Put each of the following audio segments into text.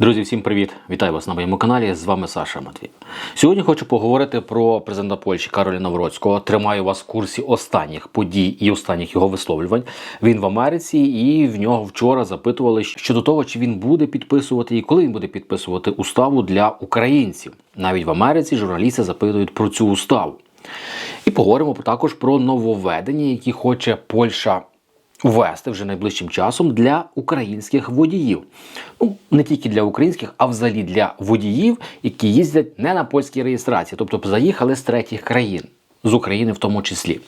Друзі, всім привіт! Вітаю вас на моєму каналі. З вами Саша Матвій. Сьогодні хочу поговорити про президента Польщі Кароля Навроцького. Тримаю вас в курсі останніх подій і останніх його висловлювань. Він в Америці, і в нього вчора запитували щодо того, чи він буде підписувати і коли він буде підписувати уставу для українців. Навіть в Америці журналісти запитують про цю уставу. І поговоримо також про нововведення, які хоче Польща ввести вже найближчим часом для українських водіїв. Ну, не тільки для українських, а взагалі для водіїв, які їздять не на польській реєстрації, тобто заїхали з третіх країн, з України в тому числі.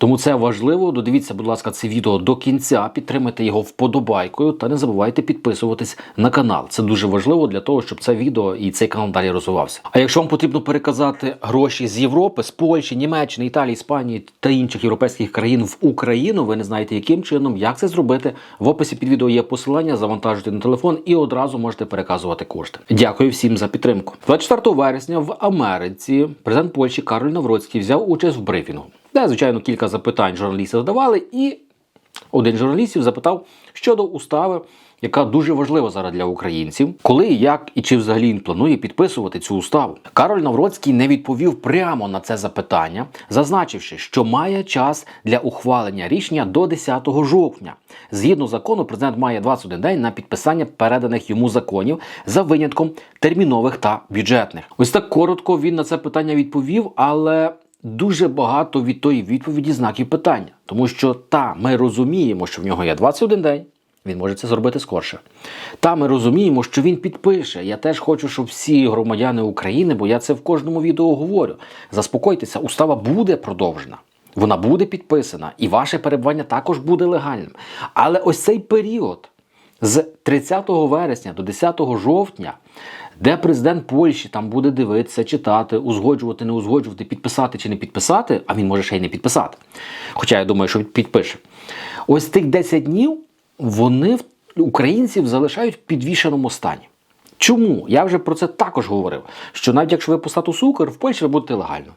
Тому це важливо. Додивіться, будь ласка, це відео до кінця, підтримайте його вподобайкою та не забувайте підписуватись на канал. Це дуже важливо для того, щоб це відео і цей канал далі розвивався. А якщо вам потрібно переказати гроші з Європи, з Польщі, Німеччини, Італії, Іспанії та інших європейських країн в Україну, ви не знаєте, яким чином, як це зробити. В описі під відео є посилання, завантажуйте на телефон і одразу можете переказувати кошти. Дякую всім за підтримку. 24 вересня в Америці президент Польщі Кароль Навроцький взяв участь в брифінгу, де, звичайно, кілька запитань журналісти задавали, і один журналістів запитав щодо устави, яка дуже важлива зараз для українців, коли, як і чи взагалі він планує підписувати цю уставу. Кароль Навроцький не відповів прямо на це запитання, зазначивши, що має час для ухвалення рішення до 10 жовтня. Згідно закону, президент має 21 день на підписання переданих йому законів за винятком термінових та бюджетних. Ось так коротко він на це питання відповів, але дуже багато від тої відповіді знаків питання, тому що та ми розуміємо, що в нього є 21 день. Він може це зробити скорше. Та ми розуміємо, що він підпише. Я теж хочу, щоб всі громадяни України, бо я це в кожному відео говорю. Заспокойтеся, устава буде продовжена. Вона буде підписана, і ваше перебування також буде легальним. Але ось цей період з 30 вересня до 10 жовтня, де президент Польщі там буде дивитися, читати, узгоджувати, не узгоджувати, підписати чи не підписати, а він може ще й не підписати. Хоча я думаю, що підпише. Ось тих 10 днів вони українців залишають в підвішеному стані. Чому? Я вже про це також говорив. Що навіть якщо ви по статусу Укр, в Польщі ви будете легально.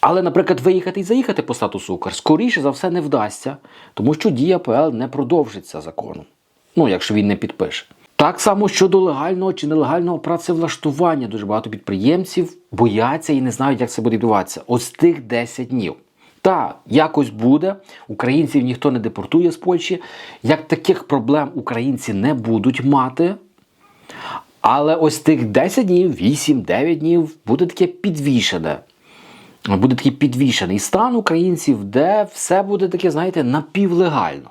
Але, наприклад, виїхати і заїхати по статусу Укр, скоріше за все, не вдасться, тому що дія ПЛ не продовжиться законом. Ну, якщо він не підпише. Так само щодо легального чи нелегального працевлаштування. Дуже багато підприємців бояться і не знають, як це буде відбуватися. Ось тих 10 днів. Та якось буде. Українців ніхто не депортує з Польщі. Як таких проблем українці не будуть мати. Але ось тих 10 днів, 8-9 днів буде таке підвішене. Буде такий підвішений стан українців, де все буде таке, знаєте, напівлегально.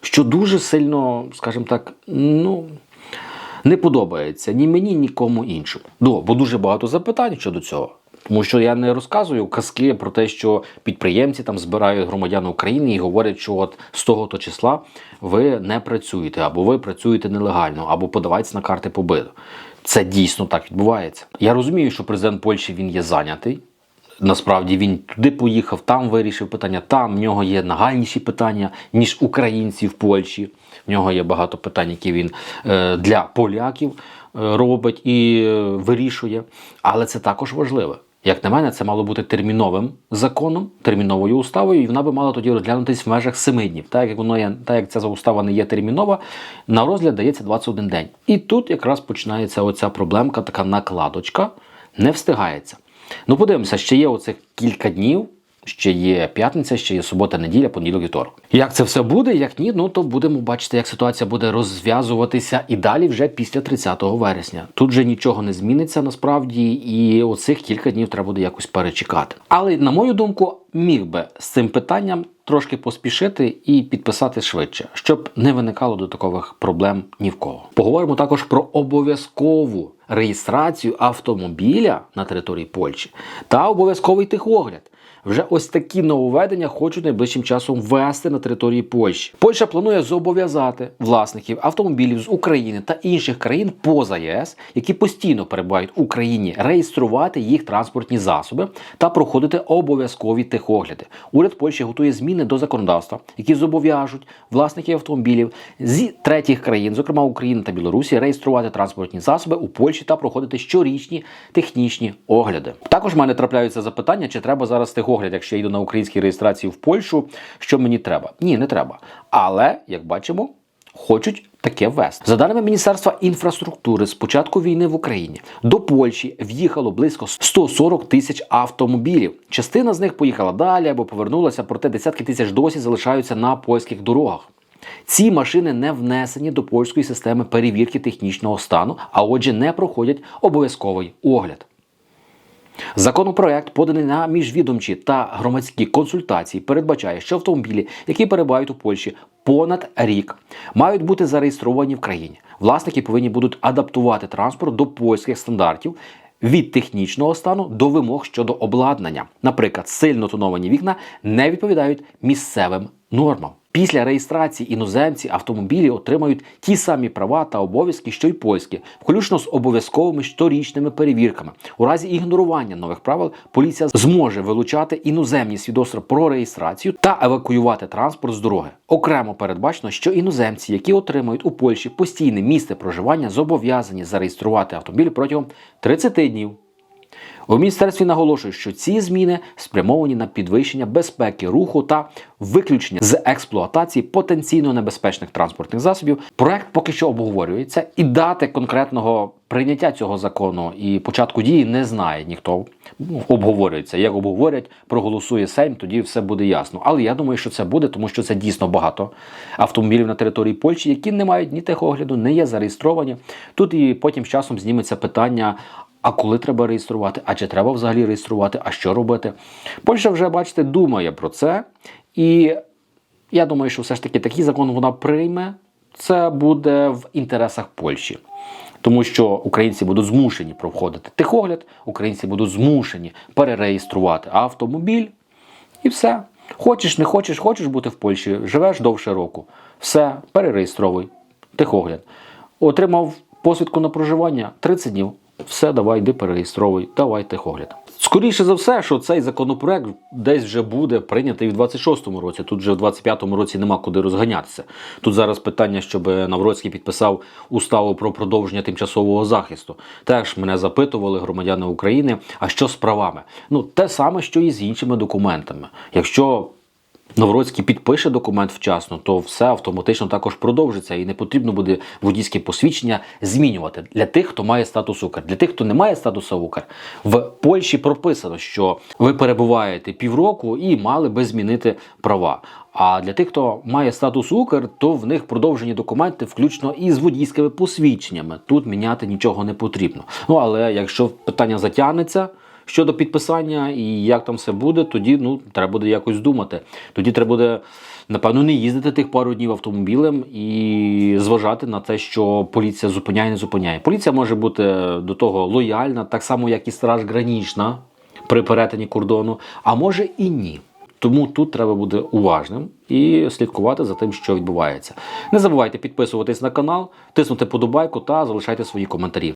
Що дуже сильно, скажімо так, ну. Не подобається ні мені, ні кому іншому. Ну, бо дуже багато запитань щодо цього. Тому що я не розказую казки про те, що підприємці там збирають громадян України і говорять, що от з того-то числа ви не працюєте, або ви працюєте нелегально, або подавайтеся на карти побиту. Це дійсно так відбувається. Я розумію, що президент Польщі він є зайнятий. Насправді він туди поїхав, там вирішив питання. Там в нього є нагальніші питання, ніж українці в Польщі. В нього є багато питань, які він е, для поляків е, робить і е, вирішує. Але це також важливо. Як на мене, це мало бути терміновим законом, терміновою уставою, і вона би мала тоді розглянутись в межах семи днів. Так як воно є, так як ця устава не є термінова, на розгляд дається 21 день. І тут якраз починається оця проблемка, така накладочка, не встигається. Ну, подивимося, ще є оцих кілька днів. Ще є п'ятниця, ще є субота, неділя, понеділок, вівторок. Як це все буде? Як ні, ну то будемо бачити, як ситуація буде розв'язуватися і далі вже після 30 вересня. Тут вже нічого не зміниться насправді, і оцих кілька днів треба буде якось перечекати. Але на мою думку, міг би з цим питанням трошки поспішити і підписати швидше, щоб не виникало додаткових проблем ні в кого. Поговоримо також про обов'язкову реєстрацію автомобіля на території Польщі та обов'язковий техогляд. Вже ось такі нововведення хочуть найближчим часом ввести на території Польщі. Польща планує зобов'язати власників автомобілів з України та інших країн поза ЄС, які постійно перебувають в Україні, реєструвати їх транспортні засоби та проходити обов'язкові техогляди. Уряд Польщі готує зміни до законодавства, які зобов'яжуть власників автомобілів з третіх країн, зокрема України та Білорусі, реєструвати транспортні засоби у Польщі та проходити щорічні технічні огляди. Також в мене трапляються запитання, чи треба зараз техогляд, якщо я йду на українській реєстрації в Польщу, що мені треба. Ні, не треба. Але як бачимо. Хочуть таке ввести. За даними Міністерства інфраструктури, з початку війни в Україні до Польщі в'їхало близько 140 тисяч автомобілів. Частина з них поїхала далі або повернулася, проте десятки тисяч досі залишаються на польських дорогах. Ці машини не внесені до польської системи перевірки технічного стану, а отже, не проходять обов'язковий огляд. Законопроект, поданий на міжвідомчі та громадські консультації, передбачає, що автомобілі, які перебувають у Польщі понад рік, мають бути зареєстровані в країні. Власники повинні будуть адаптувати транспорт до польських стандартів. Від технічного стану до вимог щодо обладнання, наприклад, сильно тоновані вікна не відповідають місцевим нормам. Після реєстрації іноземці автомобілі отримають ті самі права та обов'язки, що й польські, включно з обов'язковими щорічними перевірками. У разі ігнорування нових правил поліція зможе вилучати іноземні свідоцтва про реєстрацію та евакуювати транспорт з дороги. Окремо передбачено, що іноземці, які отримують у Польщі постійне місце проживання, зобов'язані зареєструвати автомобіль протягом 30 днів. У міністерстві наголошують, що ці зміни спрямовані на підвищення безпеки руху та виключення з експлуатації потенційно небезпечних транспортних засобів. Проект поки що обговорюється, і дати конкретного прийняття цього закону і початку дії не знає ніхто. Ну, обговорюється. Як обговорять, проголосує Сейм, тоді все буде ясно. Але я думаю, що це буде, тому що це дійсно багато автомобілів на території Польщі, які не мають ні техогляду, не є зареєстровані. Тут і потім з часом зніметься питання. А коли треба реєструвати? А чи треба взагалі реєструвати? А що робити? Польща вже, бачите, думає про це. І я думаю, що все ж таки такий закон вона прийме. Це буде в інтересах Польщі. Тому що українці будуть змушені проходити техогляд, українці будуть змушені перереєструвати автомобіль. І все. Хочеш, не хочеш, хочеш бути в Польщі, живеш довше року. Все, перереєстровуй. Техогляд. Отримав посвідку на проживання 30 днів. Все, давай, йди перереєстровуй, давай техогляд. Скоріше за все, що цей законопроект десь вже буде прийнятий в 26-му році. Тут вже в 25-му році нема куди розганятися. Тут зараз питання, щоб Навроцький підписав уставу про продовження тимчасового захисту. Теж мене запитували громадяни України, а що з правами? Ну, те саме, що і з іншими документами. Якщо Новроцький підпише документ вчасно, то все автоматично також продовжиться і не потрібно буде водійське посвідчення змінювати для тих, хто має статус Укр. Для тих, хто не має статусу Укр, в Польщі прописано, що ви перебуваєте півроку і мали би змінити права. А для тих, хто має статус Укр, то в них продовжені документи, включно із водійськими посвідченнями. Тут міняти нічого не потрібно. Ну але якщо питання затягнеться. Щодо підписання і як там все буде, тоді ну треба буде якось думати. Тоді треба буде, напевно, не їздити тих пару днів автомобілем і зважати на те, що поліція зупиняє, не зупиняє. Поліція може бути до того лояльна, так само як і страж гранічна при перетині кордону, а може і ні. Тому тут треба бути уважним і слідкувати за тим, що відбувається. Не забувайте підписуватись на канал, тиснути подобайку та залишайте свої коментарі.